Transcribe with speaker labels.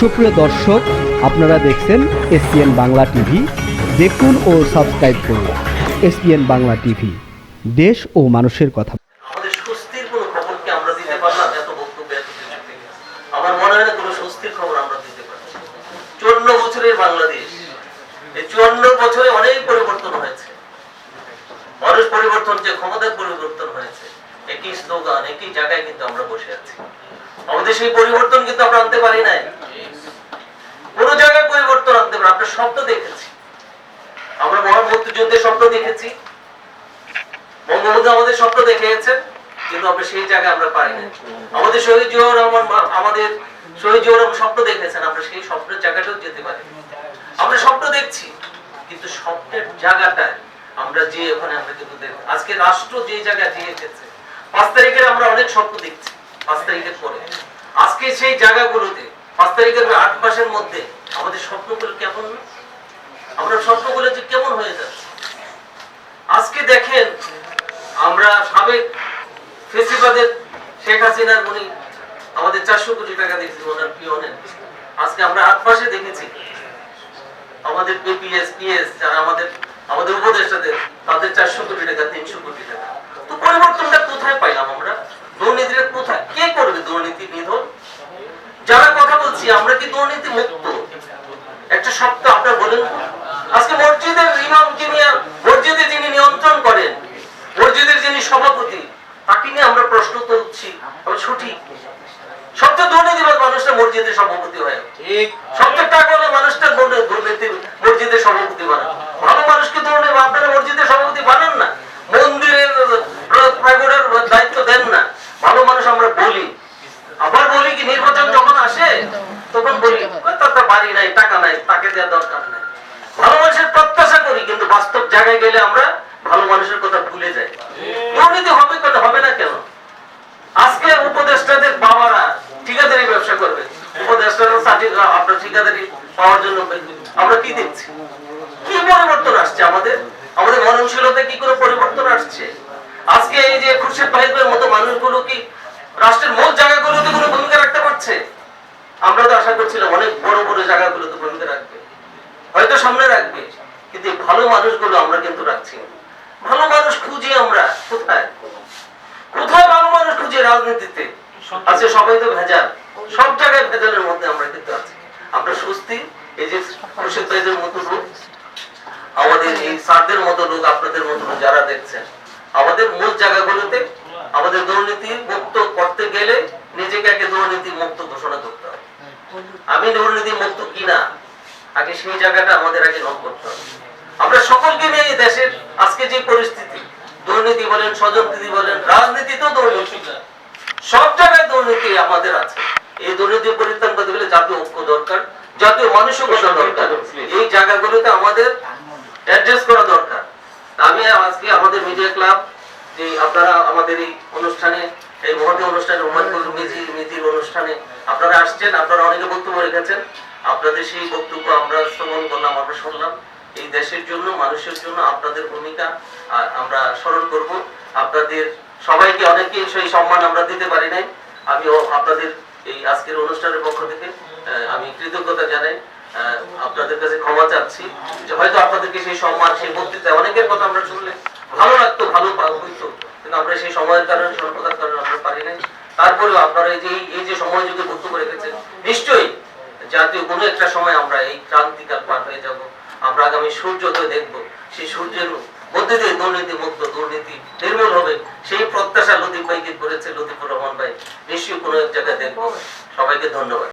Speaker 1: সুপ্রিয় দর্শক, আপনারা দেখছেন এসপিএন বাংলা টিভি। দেখুন ও সাবস্ক্রাইব করুন এসপিএন বাংলা টিভি। দেশ ও মানুষের কথা।
Speaker 2: আমাদের না বাংলাদেশ। বছরে অনেক পরিবর্তন হয়েছে। মানুষ পরিবর্তন যে ক্ষমতার পরিবর্তন হয়েছে স্লোগান জায়গায় কিন্তু আমরা বসে আছি। আমাদের সেই পরিবর্তন কিন্তু আমরা আনতে পারি নাই কোন জায়গায় পরিবর্তন আনতে পারি আমরা স্বপ্ন দেখেছি। আমরা মহান মুক্তিযুদ্ধের স্বপ্ন দেখেছি। বঙ্গবন্ধু আমাদের স্বপ্ন দেখিয়েছেন, কিন্তু আমরা সেই জায়গায় আমরা পারি না আমাদের শহীদ জিয়াউর রহমান আমাদের শহীদ জিয়াউর রহমান স্বপ্ন দেখেছেন, আমরা সেই স্বপ্নের জায়গাটাও যেতে পারি। আমরা স্বপ্ন দেখছি, কিন্তু স্বপ্নের জায়গাটায় আমরা যে ওখানে আমরা কিন্তু দেখ- আজকে রাষ্ট্র যে জায়গায় দিয়ে গেছে পাঁচ তারিখের আমরা অনেক স্বপ্ন দেখছি, পাঁচ তারিখের পরে। আজকে সেই জায়গাগুলোতে, পাঁচ তারিখের আট মাসের মধ্যে আমাদের স্বপ্নগুলো কেমন? আমরা স্বপ্নগুলো যে কেমন হয়ে যাচ্ছে আজকে দেখেন আমরা সাবেক ফেসিবাদের শেখ হাসিনার উনি আমাদের চারশো কোটি টাকা দিয়েছি ওনার পিওনের আজকে আমরা আট মাসে দেখেছি আমাদের পিপিএস পিএস যারা আমাদের আমাদের উপদেষ্টাদের, তাদের চারশো কোটি টাকা, তিনশো কোটি টাকা। তো পরিবর্তনটা কোথায় পাইলাম আমরা দুর্নীতিটা কোথায় কে করবে দুর্নীতি নিধন যারা কথা বলছি আমরা কি দুর্নীতি মুক্ত একটা সপ্তাহ আপনার বলেন তো? আজকে মসজিদের ইমাম যিনি মসজিদে যিনি নিয়ন্ত্রণ করেন মসজিদের যিনি সভাপতি তাকে নিয়ে আমরা প্রশ্ন তুলছি তবে সঠিক সবচেয়ে দুর্নীতিবাদ মানুষটা মসজিদের সভাপতি হয়। সবচেয়ে টাকা হলে মানুষটা দুর্নীতি মসজিদের সভাপতি বানান ভালো মানুষকে দুর্নীতি আপনারা মসজিদের সভাপতি বানান না। মন্দিরের প্রাগড়ের দায়িত্ব দেন না। ভালো মানুষ আমরা বলি। আবার বলি কি নির্বাচন যখন আসে তখন বলি তার বাড়ি নাই টাকা নাই তাকে দেওয়ার দরকার নাই। ভালো মানুষের প্রত্যাশা করি কিন্তু বাস্তব জায়গায় গেলে আমরা ভালো মানুষের কথা ভুলে যাই। দুর্নীতি হবে কেন? হবে না কেন? আজকে উপদেষ্টাদের বাবারা ঠিকাদারি ব্যবসা করবে। আপনার ঠিকাদারি পাওয়ার জন্য আমরা কি দেখছি? কি পরিবর্তন আসছে আমাদের? আমাদের মননশীলতা কি কোনো পরিবর্তন আসছে? আজকে এই যে ভাইদের মতো মানুষগুলো কি রাষ্ট্রের মূল জায়গাগুলোতে কোনো ভূমিকা রাখতে পারছে? আমরা তো আশা করছিলাম অনেক বড় বড় জায়গাগুলোতে ভূমিকা রাখবে। হয়তো সামনে রাখবে। কিন্তু ভালো মানুষগুলো আমরা কিন্তু রাখছি ভালো মানুষ খুঁজি আমরা কোথায় কোথায় ভালো মানুষ খুঁজে রাজনীতিতে। আজকে সবাই তো ভেজাল। সব জায়গায় ভেজালের মধ্যে আমরা কিন্তু আছি। আমরা সুস্থি। এই যে ভাইদের মতো লোক আমাদের এই স্যারদের মতো লোক আপনাদের মতো লোক যারা দেখছেন আমাদের মূল জায়গাগুলোতে আমাদের দুর্নীতি মুক্ত করতে গেলে নিজেকে আগে দুর্নীতি মুক্ত ঘোষণা করতে হবে। আমি দুর্নীতি মুক্ত কিনা? আগে সেই জায়গাটা আমাদের আগে নোট করতে হবে। আমরা সকলকে নিয়ে এই দেশের আজকে যে পরিস্থিতি দুর্নীতি বলেন স্বজনপ্রীতি বলেন রাজনীতিতেও দুর্নীতি। সব দুর্নীতি আমাদের আছে। এই দুর্নীতি পরিত্রাণ করতে গেলে জাতীয় ঐক্য দরকার জাতীয় মানসিকতা দরকার। এই জায়গাগুলোতে আমাদের অ্যাড্রেস করা দরকার। আমি আজকে আমাদের মিডিয়া ক্লাব যে আপনারা আমাদের এই অনুষ্ঠানে এই মহতি অনুষ্ঠানে রোমান্টিক মিজি মিতির অনুষ্ঠানে আপনারা আসছেন আপনারা অনেকে বক্তব্য রেখেছেন। আপনাদের সেই বক্তব্য আমরা শ্রবণ করলাম আমরা শুনলাম। এই দেশের জন্য মানুষের জন্য আপনাদের ভূমিকা আমরা স্মরণ করব। আপনাদের সবাইকে অনেকেই সেই সম্মান আমরা দিতে পারি নাই। আমিও আপনাদের এই আজকের অনুষ্ঠানের পক্ষ থেকে আমি কৃতজ্ঞতা জানাই। আপনাদের কাছে ক্ষমা চাচ্ছি। যে হয়তো আপনাদেরকে সেই সম্মান, সেই বক্তৃতা অনেকের কথা আমরা শুনলে ভালো লাগতো, ভালো হইতো। কিন্তু আমরা সেই সময়ের কারণে, স্বল্পতার কারণে আমরা পারি নাই। তারপরেও আপনারা এই যে এই যে সময় যুগে বক্তব্য রেখেছেন, নিশ্চয়ই জাতীয় কোনো একটা সময় আমরা এই ক্রান্তিকাল পার হয়ে যাব। আমরা আগামী সূর্যোদয় দেখব। সেই সূর্যের মধ্যে দিয়ে দুর্নীতি নির্মূল হবে সেই প্রত্যাশা লতিফ ভাইকে করেছে লতিফুর রহমান ভাই নিশ্চয়ই কোনো এক জায়গায় দেখব সবাইকে ধন্যবাদ।